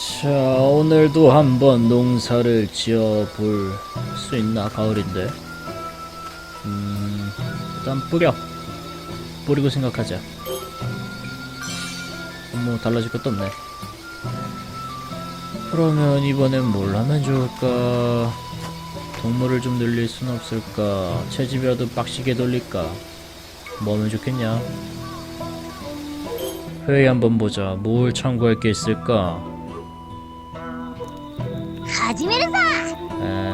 자, 오늘도 한번 농사를 지어 볼 수 있나? 가을인데. 음, 일단 뿌려. 뿌리고 생각하자. 뭐 달라질 것도 없네. 그러면 이번엔 뭘 하면 좋을까? 동물을 좀 늘릴 순 없을까? 채집이라도 빡시게 돌릴까? 뭐 하면 좋겠냐? 회의 한번 보자. 뭘 참고할 게 있을까? 始めるぞ 에...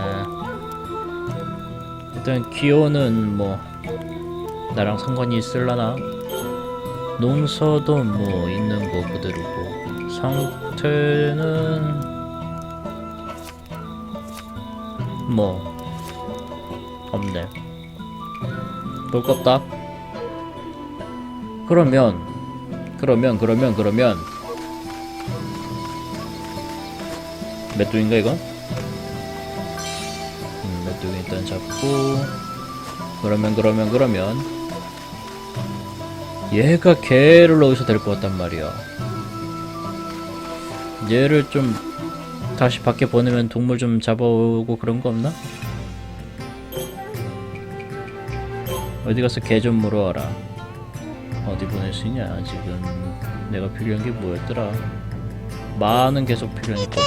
일단 기호는 뭐 나랑 상관이 있을라나? 농서도 뭐 있는 거 그대로고 상태는 뭐 없네 볼 거 없다 그러면 그러면 그러면 그러면 메뚜인가 이건? 일단 잡고 그러면 그러면 그러면 얘가 개를 넣어서 될 것 같단 말이야. 얘를 좀 다시 밖에 보내면 동물 좀 잡아오고 그런 거 없나? 어디 가서 개 좀 물어와라. 어디 보낼 수 있냐? 지금 내가 필요한 게 뭐였더라? 많은 계속 필요하니까.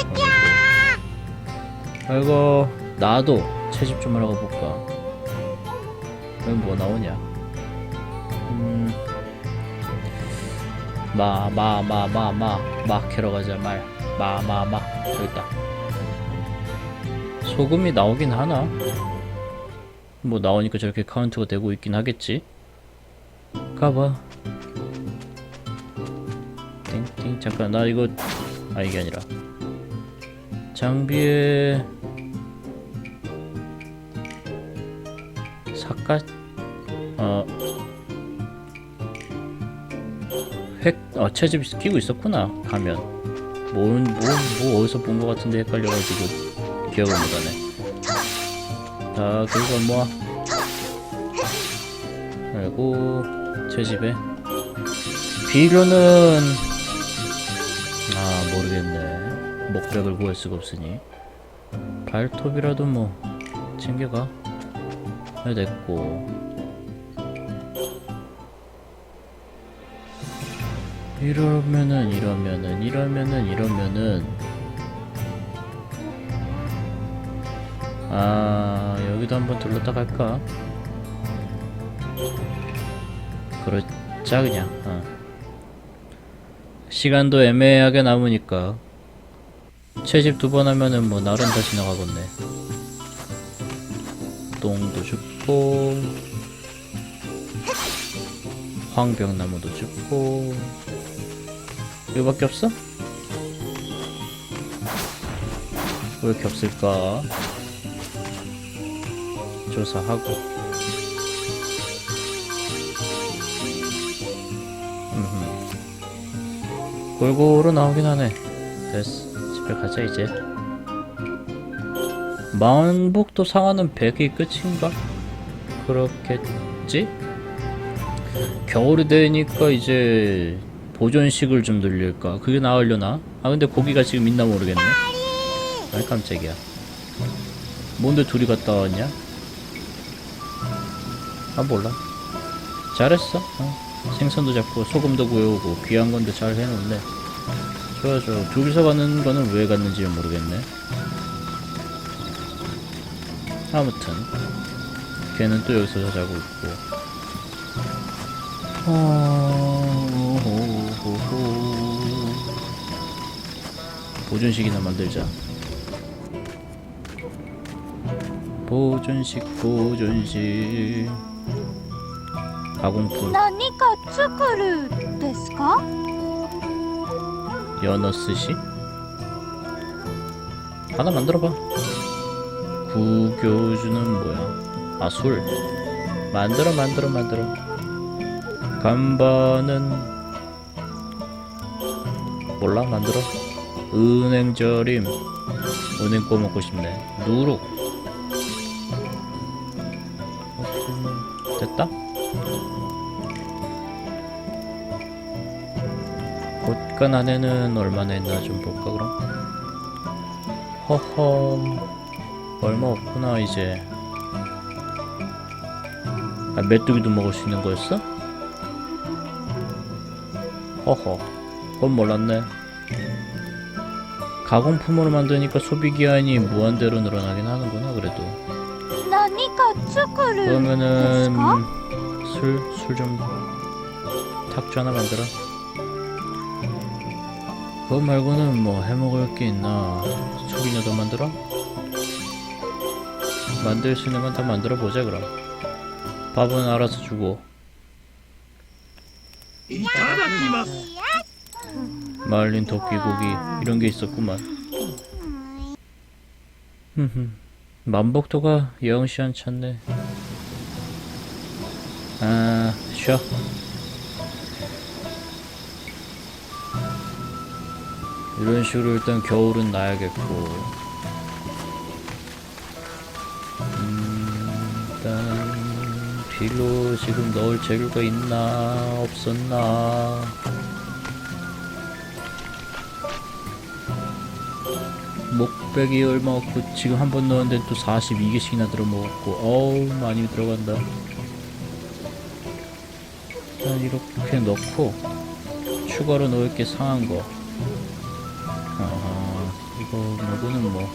아이고 나도 채집 좀 하러 가볼까? 여기 뭐 나오냐? 음. 음마 마 마 마 마 마 캐러 가자 말 마 마마. 여기 있다. 소금이 나오긴 하나? 뭐 나오니까 저렇게 카운트가 되고 있긴 하겠지? 가봐. 띵띵 잠깐. 나 이거 아 이게 아니라. 장비에 삭가 어 획, 어, 채집 끼고 있었구나, 가면. 뭔, 뭐, 뭐, 어디서 본 것 같은데 헷갈려가지고, 기억을 못하네. 자, 그리고 모아. 그리고, 채집에. 비료는, 아, 모르겠네. 목백을 구할 수가 없으니. 발톱이라도 뭐, 챙겨가. 해 됐고. 이러면은 이러면은 이러면은 이러면은 아 여기도 한번 둘렀다 갈까? 그렇자 그냥 어. 시간도 애매하게 남으니까 채집 두 번 하면은 뭐 나름 다 지나가겠네 똥도 줍고 황병나무도 줍고 이거밖에 없어? 왜 이렇게 없을까? 조사하고. 골고루 나오긴 하네 됐어 집에 가자 이제 만복도 상하는 100이 끝인가? 그렇겠지? 겨울이 되니까 이제 보존식을 좀 늘릴까? 그게 나으려나? 아 근데 고기가 지금 있나 모르겠네. 아이 깜짝이야. 뭔데 둘이 갔다 왔냐? 아 몰라. 잘했어. 어. 생선도 잡고 소금도 구해오고 귀한 건데 잘 해놓네. 좋아 좋아. 둘이서 가는 거는 왜 갔는지 모르겠네. 아무튼 걔는 또 여기서 자고 있고. 보존식이나 만들자. 보존식, 보존식. 가공품, 何か作るですか 연어 스시? 하나 만들어봐. 구교주는 뭐야? 아, 술. 만들어, 만들어, 만들어. 간반은 몰라 만들어. 은행절임. 은행 꼬 먹고 싶네. 누룩. 됐다. 곳간 안에는 얼마나 했나 좀 볼까 그럼? 허허. 얼마 없구나 이제 아, 메뚜기도 먹을 수 있는 거였어? 허허 그건 몰랐네. 가공품으로 만드니까 소비기한이 무한대로 늘어나긴 하는구나 그래도. 그러면은 술 술 좀 탁주 하나 만들어. 그거 말고는 뭐 해먹을 게 있나? 소비녀도 만들어? 만들 수 있는 건 다 만들어 보자 그럼. 밥은 알아서 주고. 말린 도끼고기 이런 게 있었구만. 만복도가 여왕씨 안 찾네. 아 쉬어. 이런 식으로 일단 겨울은 나야겠고. 비로 지금 넣을 재료가 있나 없었나. 목백이 얼마 없고 지금 한 번 넣었는데 또 42개씩이나 들어먹었고 어우 많이 들어간다. 일단 이렇게 넣고 추가로 넣을 게 상한 거. 아, 이거 말고는 뭐.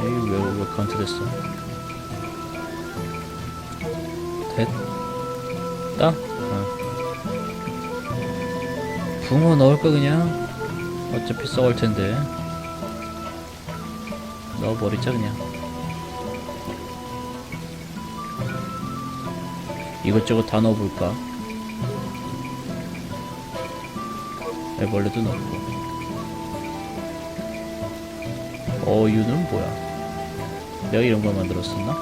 에이 왜, 왜 카운트 됐어 됐다? 어. 붕어 넣을까 그냥? 어차피 썩을 텐데. 넣어버리자 그냥. 이것저것 다 넣어볼까? 애벌레도 넣고. 어유는 뭐야? 내가 이런 걸 만들었었나?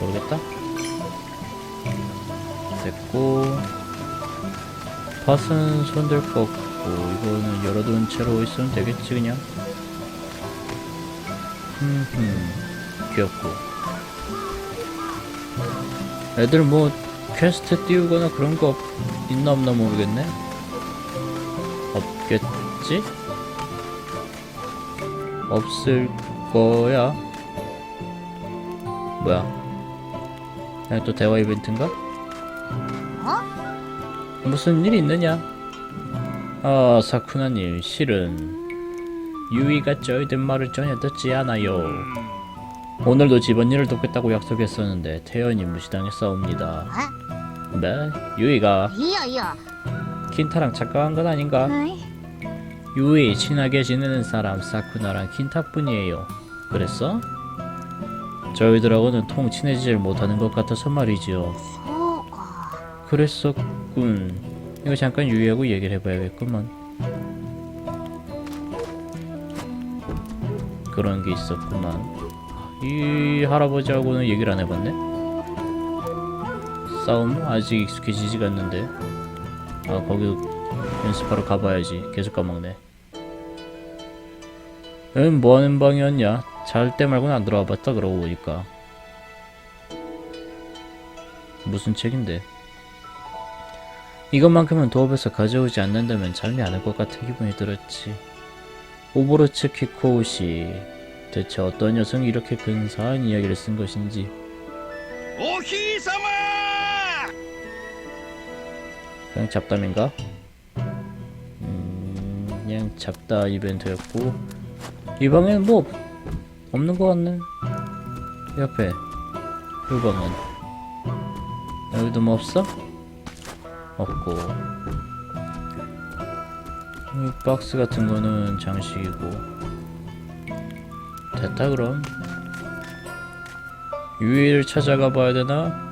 모르겠다 됐고 팥은 손댈 거 없고 이거는 열어둔 채로 있으면 되겠지 그냥? 흠흠 귀엽고. 애들 뭐 퀘스트 띄우거나 그런 거 없- 있나 없나 모르겠네? 없겠지? 없을 거야. 뭐야? 그냥 또 대화 이벤트인가? 무슨 일이 있느냐? 아, 사쿠나님, 실은 유이가 저희들 말을 전혀 듣지 않아요. 오늘도 집안일을 돕겠다고 약속했었는데 태연이 무시당했사옵니다. 어? 네? 유이가 킨타랑 착각한 건 아닌가? 네. 유이 친하게 지내는 사람 사쿠나랑 킨타뿐이에요. 그랬어? 저희들하고는 통 친해지질 못하는 것 같아서 말이지요. 그랬었군. 이거 잠깐 유의하고 얘기를 해봐야겠구만. 그런 게 있었구만. 아, 이 할아버지하고는 얘기를 안 해봤네? 싸움? 아직 익숙해지지가 않는데. 아, 거기 연습하러 가봐야지. 계속 까먹네. 응, 뭐 하는 방이었냐? 잘 때 말고는 안 들어와 봤다, 그러고 보니까. 무슨 책인데? 이것만큼은 도업에서 가져오지 않는다면 잠이 안 올 것 같은 기분이 들었지. 오브로츠 키코우시 대체 어떤 여성이 이렇게 근사한 이야기를 쓴 것인지 오히사마! 그냥 잡담인가? 음, 그냥 잡다 이벤트였고 이 방에는 뭐 없는 것 같네 옆에 이 방은 여기도 뭐 없어? 없고. 이 박스 같은 거는 장식이고. 됐다 그럼. 유이를 찾아가 봐야 되나?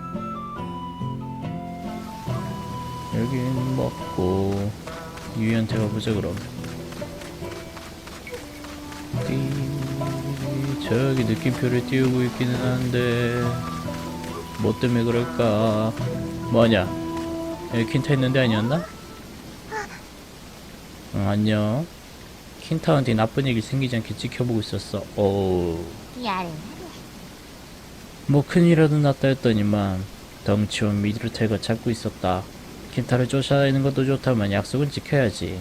여긴 먹고 유이한테 가보자 그럼. 띠 저기 느낌표를 띄우고 있기는 한데 뭐 때문에 그럴까? 뭐냐 여기 킨타 있는데 아니었나? 응 안녕 킨타한테 나쁜 얘기 생기지 않게 지켜보고 있었어 오 뭐 큰일이라도 났다 했더니만 덩치온 미드루테가 잡고 있었다. 킨타를 쫓아다니는 것도 좋다만 약속은 지켜야지.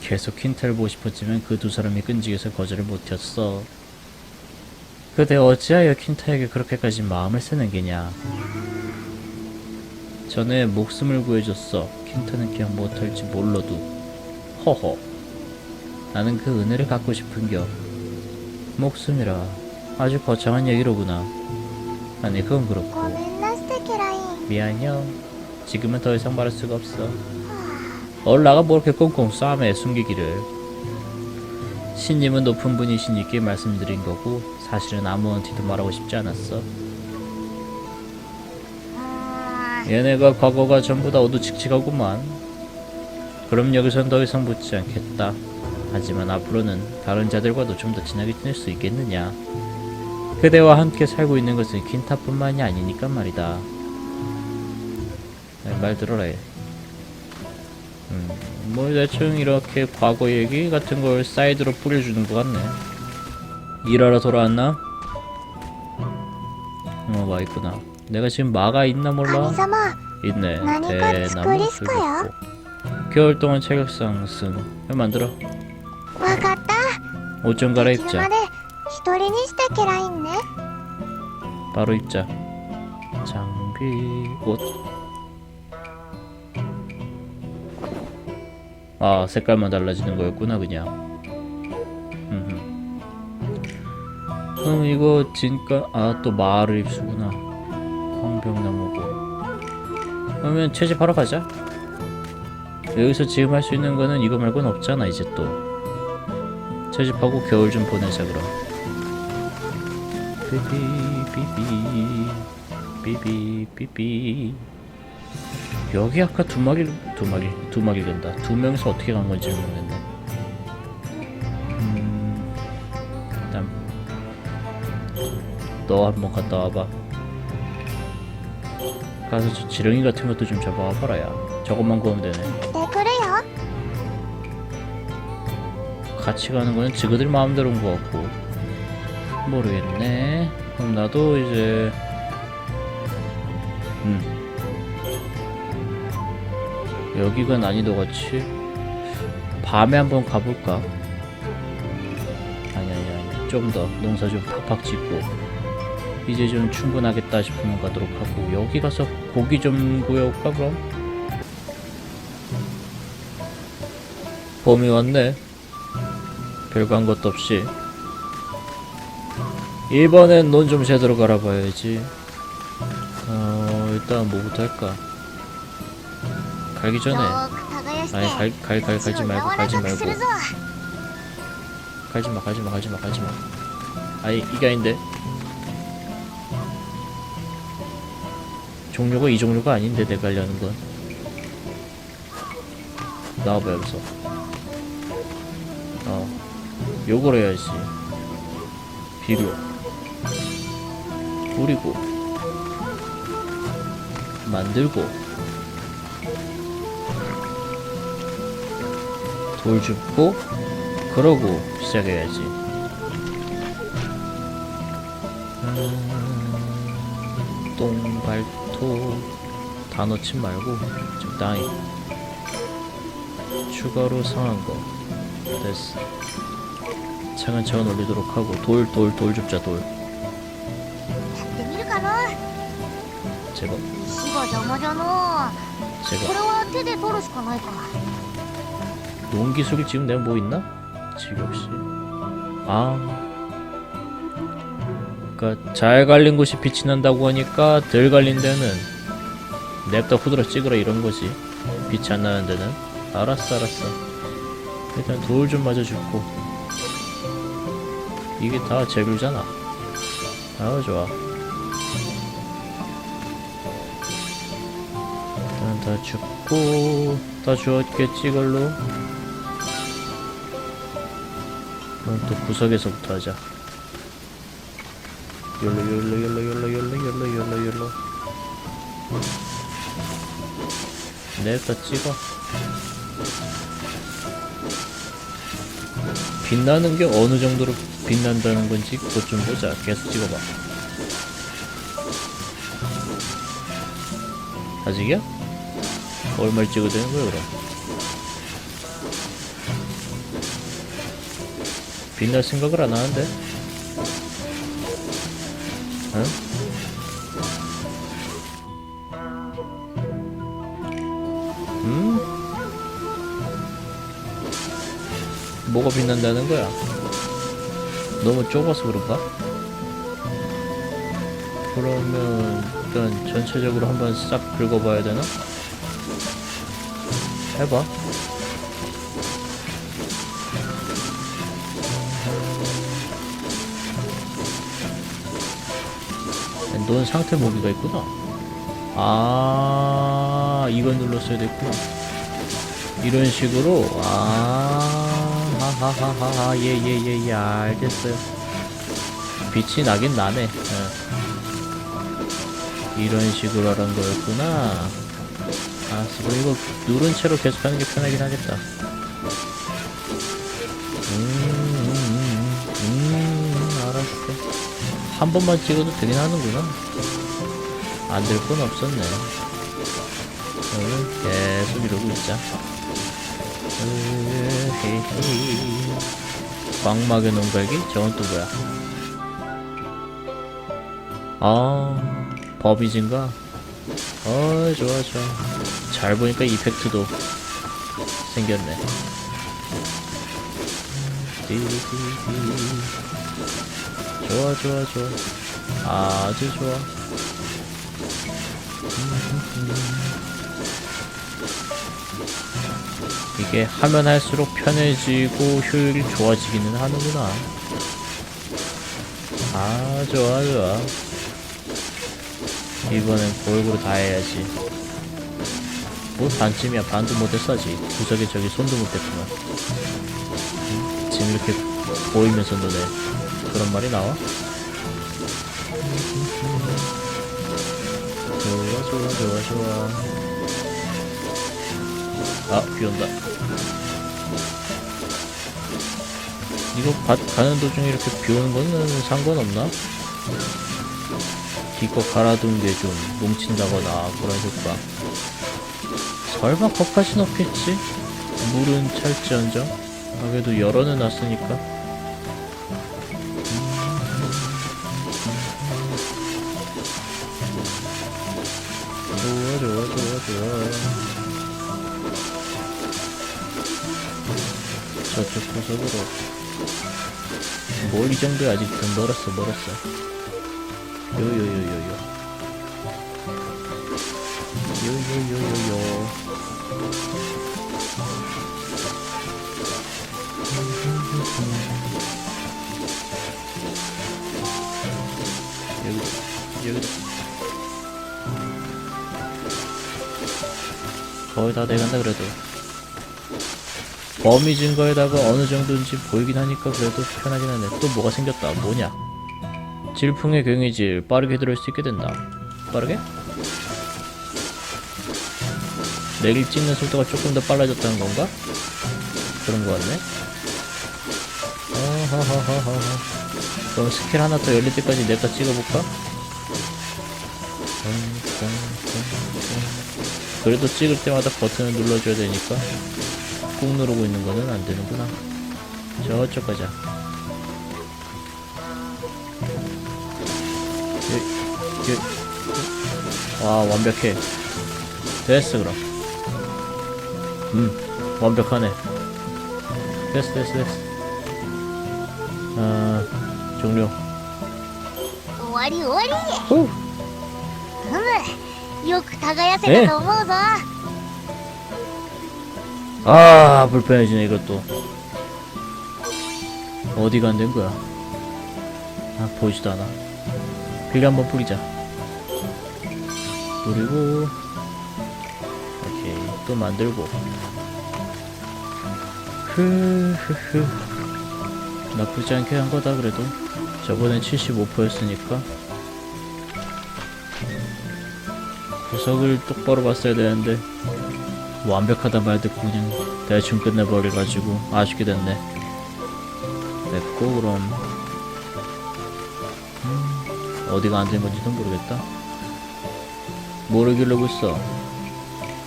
계속 킨타를 보고 싶었지만 그 두 사람이 끈질겨서 거절을 못했어. 그대 어찌하여 킨타에게 그렇게까지 마음을 쓰는 게냐? 전에 목숨을 구해줬어. 킨타는 기억 못할지 몰라도. 허허. 나는 그 은혜를 갖고 싶은겨. 목숨이라. 아주 거창한 얘기로구나. 아니 그건 그렇고. 미안요. 지금은 더 이상 말할 수가 없어. 얼라가 어, 뭘 이렇게 꽁꽁 싸매 숨기기를. 신님은 높은 분이시니께 말씀드린 거고 사실은 아무한테도 말하고 싶지 않았어. 얘네가 과거가 전부 다 어두칙칙하구만. 그럼 여기선 더 이상 묻지 않겠다. 하지만 앞으로는 다른 자들과도 좀 더 친하게 지낼 수 있겠느냐. 그대와 함께 살고 있는 것은 킨타뿐만이 아니니까 말이다. 네, 말 들어라 얘. 음, 뭐 대충 이렇게 과거 얘기 같은 걸 사이드로 뿌려주는 것 같네. 일하러 돌아왔나? 어, 와 있구나. 내가 지금 마가 있나 몰라? 있네. 대나무 쓸고. 겨울 동안 체력 상승. 이 만들어. 옷 좀 갈아입자. 바로 입자. 장비 옷. 아 색깔만 달라지는 거였구나 그냥. 음 이거 진짜 아또 말을 입수구나. 그러면 채집하러 가자. 여기서 지금 할 수 있는 거는 이거 말고는 없잖아 이제 또. 채집하고 겨울 좀 보내자 그럼. 삐삐 삐삐 삐삐 삐삐 여기 아까 두 마리 두 마리 두 마리 된다 두 명이서 어떻게 간 건지 모르겠네 음 일단 너 한번 갔다 와봐 가서 저 지렁이 같은 것도 좀 잡아와봐라 야. 저것만 구하면 되네. 네 그래요. 같이 가는 거는 지그들 마음대로 온 것 같고. 모르겠네. 그럼 나도 이제 음. 여기가 난이도 같이 밤에 한번 가볼까? 아니 아니 아니. 좀 더 농사 좀 팍팍 짓고. 이제 좀 충분하겠다 싶으면 가도록 하고 여기 가서 고기 좀 구해올까 그럼? 봄이 왔네. 별관 것도 없이. 이번엔 논 좀 제대로 갈아봐야지. 어... 일단 뭐부터 할까? 갈기 전에. 아니 갈, 갈, 갈, 갈지 말고 갈지 말고. 갈지마 갈지마 갈지마 갈지마. 아니 이게 아닌데. 종류가 이 종류가 아닌데 내가 하려는 건. 나와봐 여기서. 어 요걸 해야지. 비료. 뿌리고. 만들고. 돌 줍고 그러고 시작해야지. 음, 똥, 발 토 다 넣지 말고 적당히 추가로 상한 거 됐어 차근차근 올리도록 하고 돌 돌 돌 줍자 돌 やってみるかの 제거 石が邪魔じゃのこ 제거 れは手で取るしかないか 농기술이 지금 내가 뭐 있나? 지금 역시 아 그니까 잘 갈린 곳이 빛이 난다고 하니까 덜 갈린 데는 냅다 후드러 찍으라 이런 거지. 빛이 안 나는 데는. 알았어 알았어. 일단 돌 좀 맞아 주고. 이게 다 재료잖아. 아 좋아. 일단 다 줍고 다 주었겠지 이걸로? 그럼 또 구석에서부터 하자 열로 열로 열로 열로 열로 열로 열로 열로 냅다 찍어 빛나는 게 어느 정도로 빛난다는 건지 그것 좀 보자 계속 찍어봐 아직이야? 얼마를 찍어야 되는 거야 그럼? 빛날 생각을 안 하는데? 응? 음? 뭐가 빛난다는 거야? 너무 좁아서 그런가? 그러면 일단 전체적으로 한번 싹 긁어봐야 되나? 해봐. 논 상태 모기가 있구나. 아, 이걸 눌렀어야 됐구나. 이런 식으로, 아, 하하하하, 예, 예, 예, 예, 알겠어요. 빛이 나긴 나네. 예. 이런 식으로 하는 거였구나. 알았어. 그럼 이거 누른 채로 계속 하는 게 편하긴 하겠다. 한 번만 찍어도 되긴 하는구나. 안 될 건 없었네. 오늘 계속 이러고 있자. 으헤헤. 광막의 농갈기? 저건 또 뭐야? 아, 버비진가? 어, 좋아, 좋아. 잘 보니까 이펙트도 생겼네. 좋아, 좋아, 좋아. 아주 좋아. 이게 하면 할수록 편해지고 효율이 좋아지기는 하는구나. 아, 좋아, 좋아. 이번엔 골고루 다 해야지. 뭐 반쯤이야 반도 못했어 아직 구석에 저기 손도 못 댔구만 응? 지금 이렇게 보이면서 너네 그런 말이 나와? 좋아 좋아 좋아 좋아 아 비온다 이거 밭 가는 도중에 이렇게 비오는 거는 상관없나? 기껏 갈아둔 게 좀 뭉친다거나 그런 효과 설마 거까진 없겠지? 물은 찰지언정 아, 그래도 열어는 놨으니까 좋아 좋아 좋아 저쪽 구석으로 뭘 이 정도야 아직 좀 멀었어 멀었어 요요요요요 요요요요요. 여기 여기 거의 다 돼간다 그래도. 범위 증거에다가 어느 정도인지 보이긴 하니까 그래도 편하긴 하네. 또 뭐가 생겼다. 뭐냐? 질풍의 경위질. 빠르게 들을 수 있게 된다. 빠르게? 내릴 찍는 속도가 조금 더 빨라졌다는 건가? 그런 거 같네. 어허허허허. 그럼 스킬 하나 더 열릴 때까지 내가 찍어볼까? 그래도 찍을 때마다 버튼을 눌러줘야 되니까 꾹 누르고 있는 거는 안 되는구나. 저쪽 가자. 예, 예. 와 완벽해. 됐어 그럼. 음 완벽하네. 됐어 됐어 됐어. 아 종료. 오와리 오와리! よく耕せたと思うぞ 아 불편해지네 이것도 어디가 안 된 거야 아 보이지도 않아 빌리 한번 뿌리자 뿌리고 오케이 또 만들고 흐흐흐 나쁘지 않게 한 거다 그래도 저번엔 75%였으니까 구석을 똑바로 봤어야 되는데 완벽하다 말 듣고 그냥 대충 끝내버려가지고 아쉽게 됐네 됐고 그럼 음, 어디가 안 된 건지도 모르겠다 모르길래 있어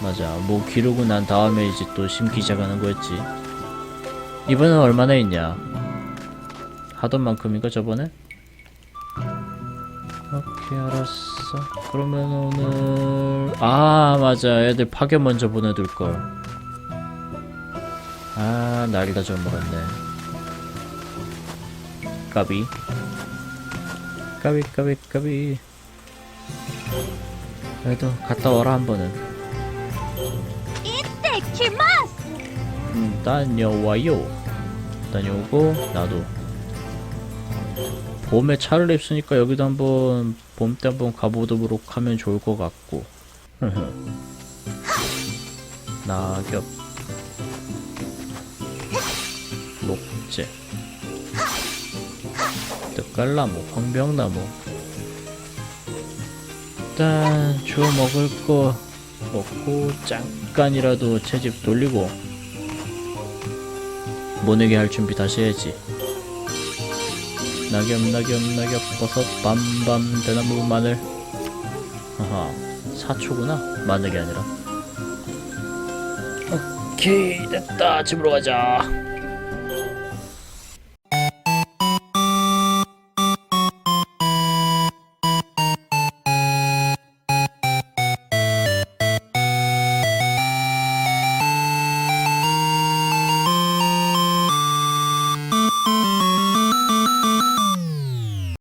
맞아. 뭐 기르고 난 다음에 이제 또 심기 시작하는 거였지. 이번엔 얼마나 있냐? 하던 만큼인가 저번에? 오케이 알았어. 알았어? 그러면 오늘 아 맞아. 애들 파괴 먼저 보내둘걸. 아 날이 다 저물었네. 까비. 까비 까비 까비. 그래도 갔다 와라 한 번은. 음, 다녀와요. 다녀오고 나도. 봄에 차를 입으니까 여기도 한번 봄 때 한번 가보도록 하면 좋을 것 같고. 낙엽, 녹제, 뜻갈나무, 황병나무. 일단 주워 먹을 거 먹고 잠깐이라도 채집 돌리고 모내게 할 준비 다시 해야지. 낙엽 낙엽 낙엽 버섯 밤밤 대나무 마늘. 아하 사초구나 마늘이 아니라. 오케이 됐다 집으로 가자.